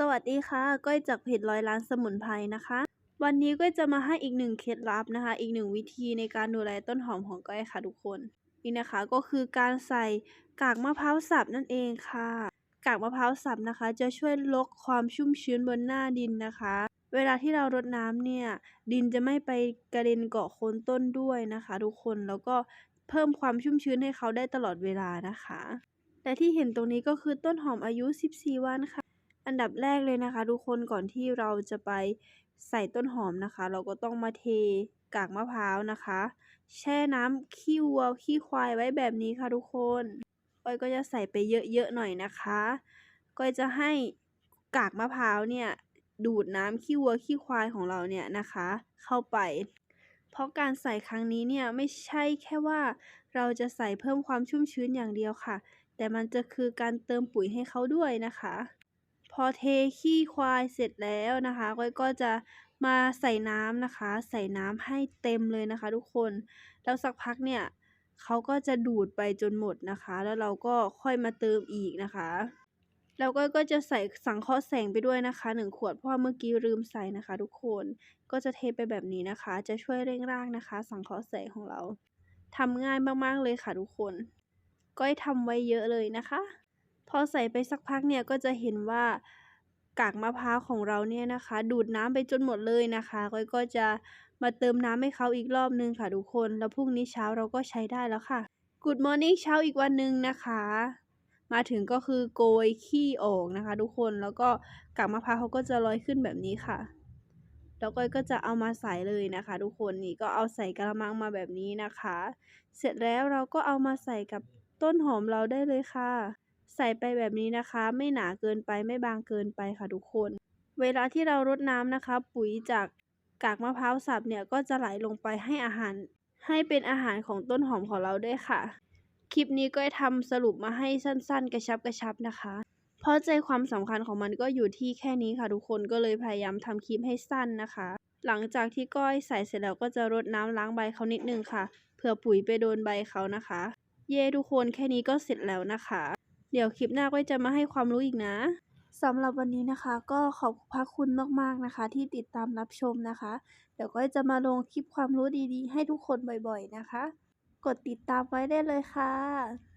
สวัสดีค่ะ ก้อยจากเพจร้อยล้านสมุนไพรนะคะ วันนี้ก้อยจะมาให้อีกหนึ่งเคล็ดลับนะคะ อีกหนึ่งวิธีในการดูแลต้นหอมของก้อยค่ะทุกคน นี่นะคะก็คือการใส่กากมะพร้าวสับนั่นเองค่ะ กากมะพร้าวสับนะคะ จะช่วยลดความชุ่มชื้นบนหน้าดินนะคะ เวลาที่เรารดน้ำเนี่ย ดินจะไม่ไปกระเด็นเกาะโคนต้นด้วยนะคะ ทุกคนแล้วก็เพิ่มความชุ่มชื้นให้เขาได้ตลอดเวลานะคะและที่เห็นตรงนี้ก็คือต้นหอมอายุ 14 วันค่ะ อันดับแรกเลยนะคะ ทุกคนก่อนที่เราจะไปใส่ต้นหอมนะคะ เราก็ต้องมาเทกากมะพร้าวนะคะ แช่น้ำขี้วัวขี้ควายไว้แบบนี้ค่ะทุกคนก้อยก็จะใส่ไปเยอะๆหน่อยนะคะก้อยจะให้กากมะพร้าวเนี่ยดูดน้ำขี้วัวขี้ควายของเราเนี่ยนะคะ เข้าไปเพราะการใส่ครั้งนี้เนี่ยไม่ใช่แค่ว่าเราจะใส่เพิ่มความชุ่มชื้นอย่างเดียวค่ะ แต่มันจะคือการเติมปุ๋ยให้เขาด้วยนะคะ พอเทขี้ควายเสร็จแล้วนะคะก้อยก็จะมาใส่น้ำนะคะ ใส่น้ำให้เต็มเลยนะคะ ทุกคน แล้วสักพักเนี่ยเขาก็จะดูดไปจนหมดนะคะ แล้วเราก็ค่อยมาเติมอีกนะคะแล้วก็ก็จะใส่สังเคราะห์แสงไปด้วยนะคะหนึ่งขวดเพราะเมื่อกี้ลืมใส่นะคะ ทุกคนก็จะเทไปแบบนี้นะคะ จะช่วยเร่งรากนะคะ สังเคราะห์แสงของเราทำง่ายมากๆเลยค่ะทุกคน ก้อยทำไว้เยอะเลยนะคะ อใส่ไปสักพักเนี่ยก็จะเห็นว่ากากมะพร้าวของเราเนี่ยนะคะ ดูดน้ำไปจนหมดเลยนะคะก้อยก็จะมาเติมน้ำให้เขาอีกรอบนึงค่ะทุกคน แล้วพรุ่งนี้เช้าเราก็ใช้ได้แล้วค่ะ Good Morning เช้าอีกวันหนึ่งนะคะ มาถึงก็คือโกยขี้ออกนะคะ ทุกคนแล้วก็กากมะพร้าวเขาก็จะลอยขึ้นแบบนี้ค่ะแล้วก้อยก็จะเอามาใส่เลยนะคะ ทุกคนนี่ก็เอาใส่กระมังมาแบบนี้นะคะ เสร็จแล้วเราก็เอามาใส่กับต้นหอมเราได้เลยค่ะ ใส่ไปแบบนี้นะคะ ไม่หนาเกินไปไม่บางเกินไปค่ะทุกคน เวลาที่เรารดน้ำนะคะ ปุ๋ยจากกากมะพร้าวสับเนี่ยก็จะไหลลงไปให้อาหาร ให้เป็นอาหารของต้นหอมของเราด้วยค่ะ คลิปนี้ก็ทำสรุปมาให้สั้นๆ กระชับกระชับนะคะ เพราะใจความสำคัญของมันก็อยู่ที่แค่นี้ค่ะทุกคนก็เลยพยายามทำคลิปให้สั้นนะคะ หลังจากที่ก้อยใส่เสร็จแล้วก็จะรดน้ำล้างใบเขานิดนึงค่ะเผื่อปุ๋ยไปโดนใบเขานะคะ เย่ทุกคนแค่นี้ก็เสร็จแล้วนะคะ เดี๋ยวคลิปหน้าก็จะมาให้ความรู้อีกนะสำหรับวันนี้นะคะก็ขอบพระคุณมากๆนะคะ ที่ติดตามรับชมนะคะ เดี๋ยวก็จะมาลงคลิปความรู้ดีๆ ให้ทุกคนบ่อยๆนะคะ กดติดตามไว้ได้เลยค่ะ